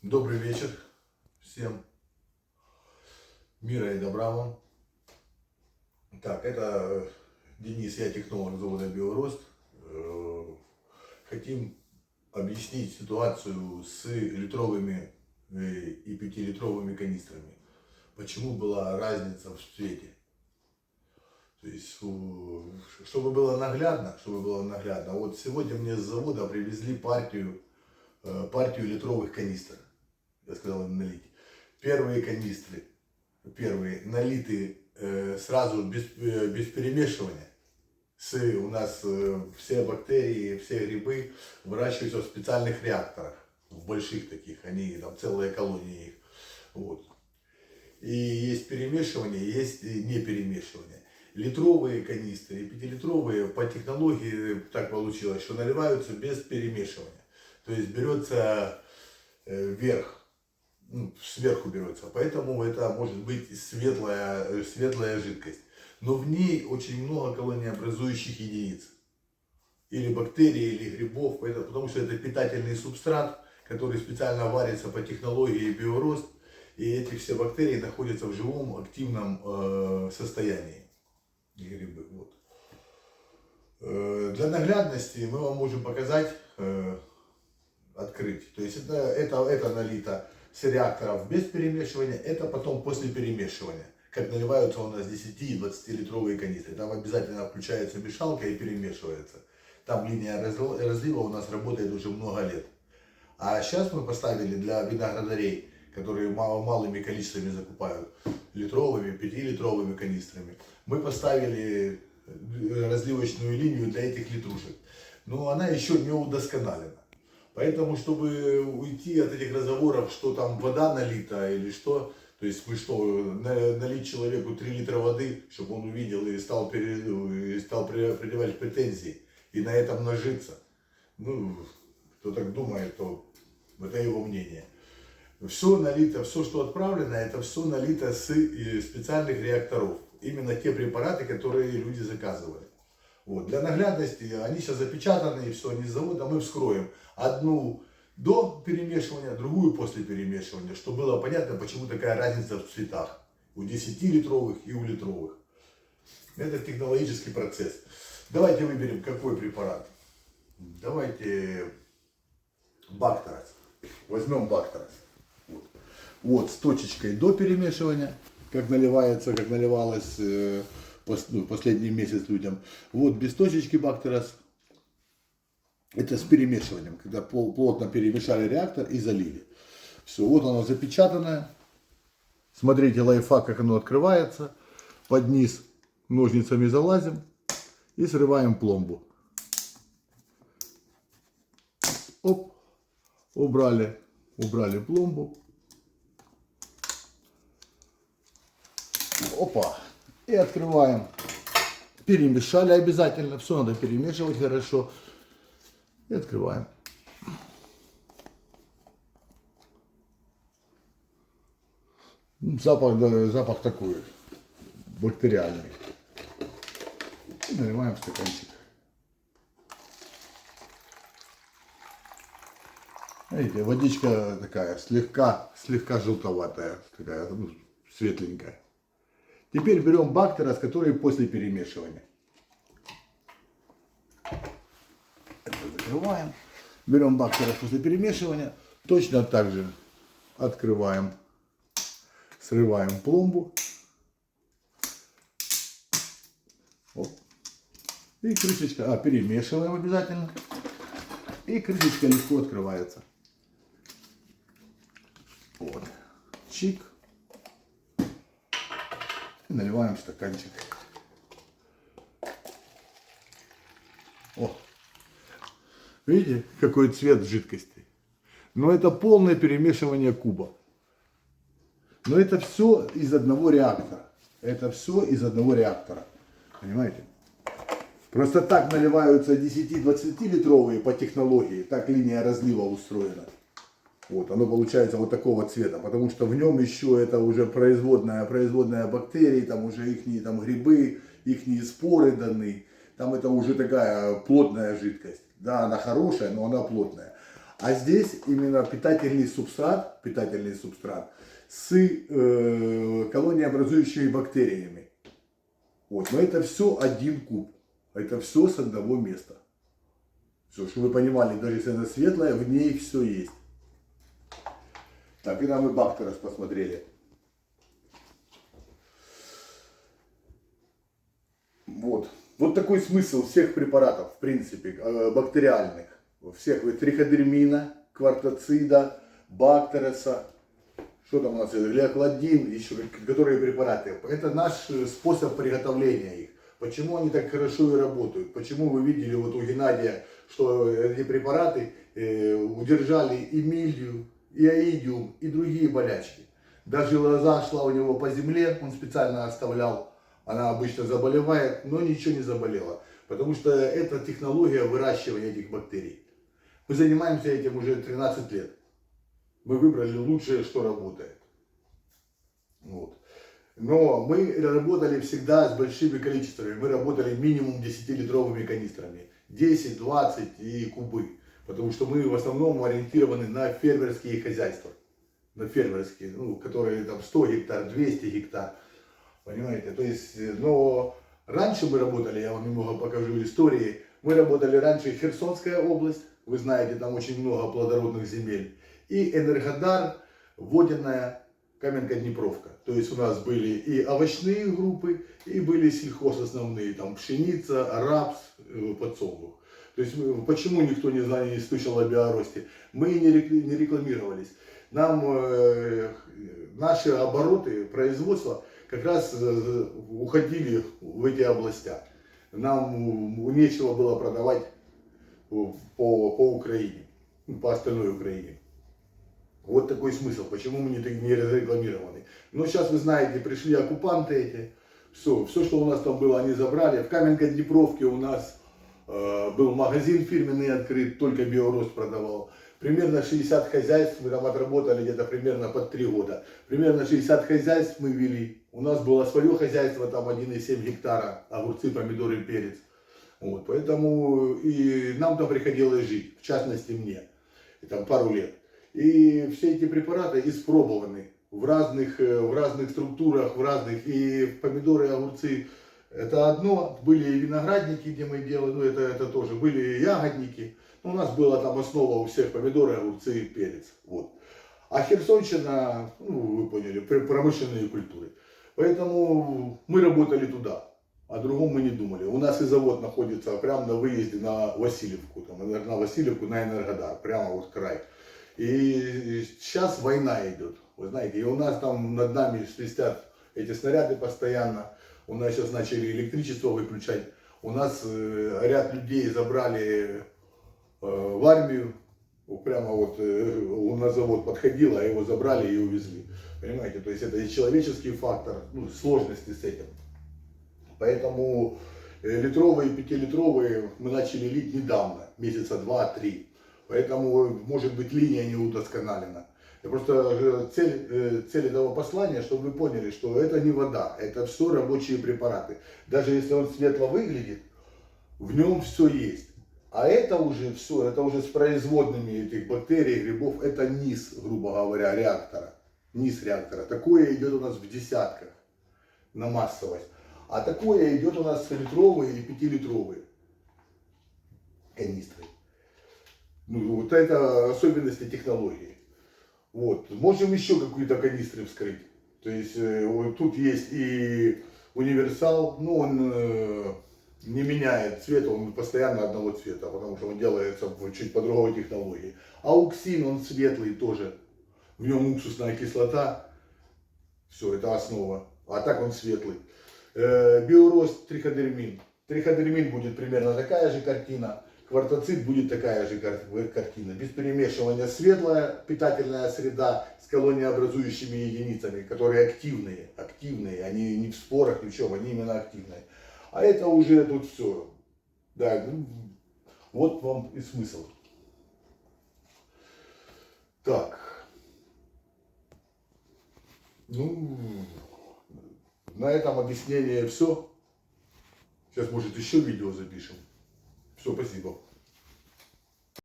Добрый вечер всем. Мира и добра вам. Так, это Денис, я технолог завода Биорост. Э, Хотим объяснить ситуацию с литровыми э, и пятилитровыми канистрами. Почему была разница в цвете? То есть, чтобы было наглядно, чтобы было наглядно. Вот сегодня мне с завода привезли партию э, партию литровых канистр. Я сказал им налить. Первые канистры, первые налиты э, сразу без, э, без перемешивания. С, у нас э, все бактерии, все грибы выращиваются в специальных реакторах, в больших таких, они там целые колонии их. Вот. И есть перемешивание, есть не перемешивание. Литровые канистры пятилитровые по технологии так получилось, что наливаются без перемешивания. То есть берется э, верх, ну, сверху берется. Поэтому это может быть светлая, э, светлая жидкость. Но в ней очень много колониобразующих единиц. Или бактерий, или грибов. Потому что это питательный субстрат, который специально варится по технологии биорост. И эти все бактерии находятся в живом активном э, состоянии. Грибы. Вот. Э, Для наглядности мы вам можем показать, э, открыть. То есть это, это, это налито с реакторов без перемешивания, это потом после перемешивания. Как наливаются у нас 10 и 20 литровые канистры. Там обязательно включается мешалка и перемешивается. Там линия разл- разлива у нас работает уже много лет. А сейчас мы поставили для виноградарей, которые мал- малыми количествами закупают, литровыми, пятилитровыми канистрами, мы поставили э, разливочную линию для этих литрушек. Но она еще не удосконалена. Поэтому, чтобы уйти от этих разговоров, что там вода налита или что, то есть мы что, на- налить человеку 3 литра воды, чтобы он увидел и стал, пере- и стал пре- предъявлять претензии, и на этом нажиться. Ну, кто так думает, то это его мнение. Все налито, все, что отправлено, это все налито с э, специальных реакторов. Именно те препараты, которые люди заказывали. Вот. Для наглядности они сейчас запечатаны, и все, они с завода мы вскроем. Одну до перемешивания, другую после перемешивания, чтобы было понятно, почему такая разница в цветах. У 10-литровых и у литровых. Это технологический процесс. Давайте выберем, какой препарат. Давайте Бактерас. Возьмем Бактерас. Вот. вот, с точечкой до перемешивания, как наливается, как наливалось э, ну, последний месяц людям. Вот без точечки Бактерас. Это с перемешиванием, когда плотно перемешали реактор и залили. Все, вот оно запечатанное. Смотрите лайфхак, как оно открывается. Под низ ножницами залазим и срываем пломбу. Оп, убрали, убрали пломбу. Опа, и открываем. Перемешали обязательно, все надо перемешивать хорошо. И открываем. Запах, запах такой, бактериальный. И наливаем в стаканчик. Видите, водичка такая, слегка, слегка желтоватая, такая, ну, светленькая. Теперь берем бактерас, который после перемешивания. Это закрываем. Берем бактерас после перемешивания. Точно так же открываем, срываем пломбу. Оп. И крышечка, а, перемешиваем обязательно. И крышечка легко открывается. Вот. Чик. Наливаем стаканчик. О. Видите, какой цвет жидкости? Но это полное перемешивание куба. Но это все из одного реактора. Это все из одного реактора. Понимаете? Просто так наливаются 10-20 литровые по технологии, так линия разлива устроена. Вот, оно получается вот такого цвета, потому что в нем еще это уже производная, производная бактерий, там уже их там грибы, их споры даны, там это уже такая плотная жидкость. Да, она хорошая, но она плотная. А здесь именно питательный субстрат, питательный субстрат с э, колониеобразующими бактериями. Вот. Но это все один куб. Это все с одного места. Все, чтобы вы понимали, даже если она светлая, в ней все есть. Так, и там мы бактерос посмотрели. Вот. Вот такой смысл всех препаратов, в принципе, э, бактериальных. Всех триходермина, квартоцида, бактероса, что там у нас, глиокладин, еще которые препараты. Это наш э, способ приготовления их. Почему они так хорошо и работают? Почему вы видели вот у Геннадия, что эти препараты э, удержали и милью, и аидиум, и другие болячки. Даже лоза шла у него по земле, он специально оставлял она обычно заболевает, но ничего не заболела. Потому что это технология выращивания этих бактерий. Мы занимаемся этим уже 13 лет. Мы выбрали лучшее, что работает. Вот. Но мы работали всегда с большими количествами. Мы работали минимум 10-литровыми канистрами. 10, 20 и кубы. Потому что мы в основном ориентированы на фермерские хозяйства. На фермерские, ну, которые там 100 гектар, 200 гектар. Понимаете? То есть, э, но раньше мы работали, я вам немного покажу истории, мы работали раньше Херсонская область, вы знаете, там очень много плодородных земель, и Энергодар, водяная Каменка-Днепровка. То есть у нас были и овощные группы, и были сельхоз основные, там пшеница, рапс, э, подсолнух. То есть почему никто не, знал, не слышал о биоросте? Мы не рекламировались. Нам э, наши обороты производства как раз э, уходили в эти областя. Нам нечего было продавать по, по Украине, по остальной Украине. Вот такой смысл, почему мы не, не разрекламированы. Но сейчас вы знаете, пришли оккупанты эти, все, все, что у нас там было, они забрали. В Каменко-Днепровке у нас э, был магазин фирменный открыт, только Биорост продавал примерно 60 хозяйств, мы там отработали где-то примерно под 3 года. Примерно 60 хозяйств мы вели. У нас было свое хозяйство, там 1,7 гектара, огурцы, помидоры, перец. Вот, поэтому и нам там приходилось жить, в частности мне, и там пару лет. И все эти препараты испробованы в разных, э, в разных структурах, в разных, и помидоры, огурцы, это одно, были и виноградники, где мы делали, ну это, это тоже, были и ягодники. Ну, у нас была там основа у всех помидоры, огурцы и перец. Вот. А Херсонщина, ну, вы поняли, промышленные культуры. Поэтому мы работали туда, о другом мы не думали. У нас и завод находится прямо на выезде на Васильевку, там, на Васильевку, на Энергодар, прямо вот край. И сейчас война идет, вы знаете, и у нас там над нами свистят эти снаряды постоянно. У нас сейчас начали электричество выключать. У нас э, ряд людей забрали Э, в армию, прямо вот э, он на завод подходил, а его забрали и увезли. Понимаете, то есть это и человеческий фактор, ну, сложности с этим. Поэтому литровые, пятилитровые мы начали лить недавно, месяца два-три. Поэтому, может быть, линия не удосконалена. Я просто цель, цель этого послания, чтобы вы поняли, что это не вода, это все рабочие препараты. Даже если он светло выглядит, в нем все есть. А это уже все, это уже с производными этих бактерий, грибов, это низ, грубо говоря, реактора. Низ реактора. Такое идет у нас в десятках на массовость. А такое идет у нас литровые и пятилитровые канистры. Ну, вот это особенности технологии. Вот. Можем еще какие-то канистры вскрыть. То есть э, вот тут есть и универсал, ну он э, не меняет цвет, он постоянно одного цвета, потому что он делается чуть по другой технологии. Ауксин, он светлый тоже, в нем уксусная кислота, все, это основа, а так он светлый. Э, биорост триходермин. Триходермин будет примерно такая же картина, квартоцит будет такая же картина. Без перемешивания светлая питательная среда с колониеобразующими единицами, которые активные, активные, они не в спорах, ни в чем, они именно активные. А это уже тут все. Да, ну, вот вам и смысл. Так. Ну, на этом объяснение все. Сейчас, может, еще видео запишем. Все, спасибо.